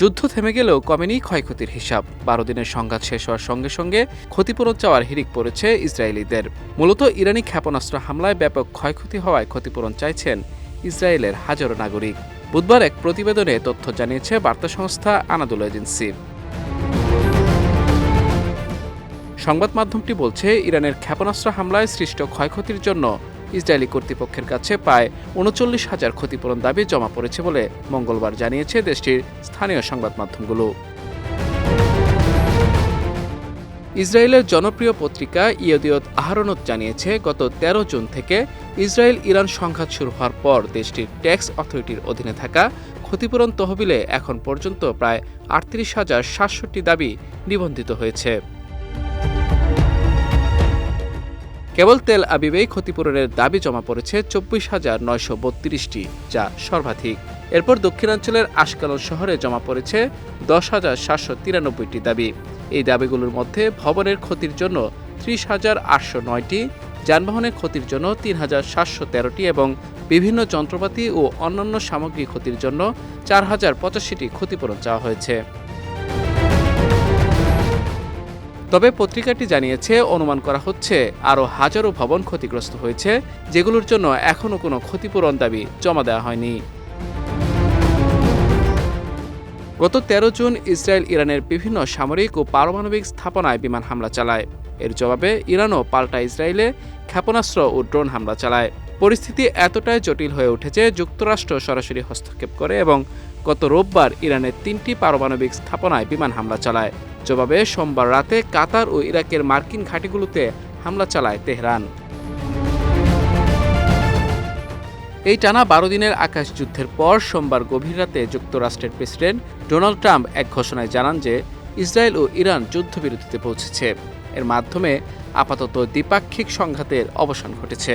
যুদ্ধ থেমে গেলেও কমেনি ক্ষয়ক্ষতির হিসাব। বারো দিনের সংঘাত শেষ হওয়ার সঙ্গে সঙ্গে ক্ষতিপূরণ চাওয়ার হিড়িক পড়েছে ইসরায়েলিদের। মূলত ইরানি ক্ষেপণাস্ত্র হামলায় ব্যাপক ক্ষয়ক্ষতি হওয়ায় ক্ষতিপূরণ চাইছেন ইসরায়েলের হাজারো নাগরিক। বুধবার এক প্রতিবেদনে তথ্য জানিয়েছে বার্তা সংস্থা আনাদুল এজেন্সি। সংবাদ মাধ্যমটি বলছে, ইরানের ক্ষেপণাস্ত্র হামলায় সৃষ্ট ক্ষয়ক্ষতির জন্য ইসরায়েলি কর্তৃপক্ষের কাছে প্রায় উনচল্লিশ হাজার ক্ষতিপূরণ দাবি জমা পড়েছে বলে মঙ্গলবার জানিয়েছে দেশটির স্থানীয় সংবাদ মাধ্যমগুলো। ইসরায়েলের জনপ্রিয় পত্রিকা ইয়দিয়ত আহরনত জানিয়েছে, গত ১৩ জুন থেকে ইসরায়েল ইরান সংঘাত শুরু হওয়ার পর দেশটির ট্যাক্স অথরিটির অধীনে থাকা ক্ষতিপূরণ তহবিলে এখন পর্যন্ত প্রায় আটত্রিশ হাজার সাতষট্টি দাবি নিবন্ধিত হয়েছে। কেবল তেল আবিবেই ক্ষতিপূরণের দাবি জমা পড়েছে চব্বিশ হাজার নয়শো বত্রিশটি, যা সর্বাধিক। এরপর দক্ষিণাঞ্চলের আশকালন শহরে জমা পড়েছে দশ হাজার সাতশো তিরানব্বইটি দাবি। এই দাবিগুলোর মধ্যে ভবনের ক্ষতির জন্য ত্রিশ হাজার আটশো নয়টি, যানবাহনের ক্ষতির জন্য তিন হাজার সাতশো তেরোটি এবং বিভিন্ন যন্ত্রপাতি ও অন্যান্য সামগ্রী ক্ষতির জন্য চার হাজার পঁচাশিটি ক্ষতিপূরণ চাওয়া হয়েছে। তবে পত্রিকাটি জানিয়েছে, অনুমান করা হচ্ছে আরও হাজারো ভবন ক্ষতিগ্রস্ত হয়েছে, যেগুলোর জন্য এখনও কোনো ক্ষতিপূরণ দাবি জমা দেওয়া হয়নি। গত ১৩ জুন ইসরায়েল ইরানের বিভিন্ন সামরিক ও পারমাণবিক স্থাপনায় বিমান হামলা চালায়। এর জবাবে ইরানও পাল্টা ইসরায়েলে ক্ষেপণাস্ত্র ও ড্রোন হামলা চালায়। পরিস্থিতি এতটাই জটিল হয়ে উঠেছে, যুক্তরাষ্ট্র সরাসরি হস্তক্ষেপ করে এবং গত রোববার ইরানের তিনটি পারমাণবিক স্থাপনায় বিমান হামলা চালায়। জবাবে, সোমবার রাতে কাতার ও ইরাকের মার্কিন ঘাঁটিগুলোতে হামলা চালায় তেহরান। এই টানা বারো দিনের আকাশ যুদ্ধের পর সোমবার গভীর রাতে যুক্তরাষ্ট্রের প্রেসিডেন্ট ডোনাল্ড ট্রাম্প এক ঘোষণায় জানান যে ইসরায়েল ও ইরান যুদ্ধবিরতিতে পৌঁছেছে। এর মাধ্যমে আপাতত দ্বিপাক্ষিক সংঘাতের অবসান ঘটেছে।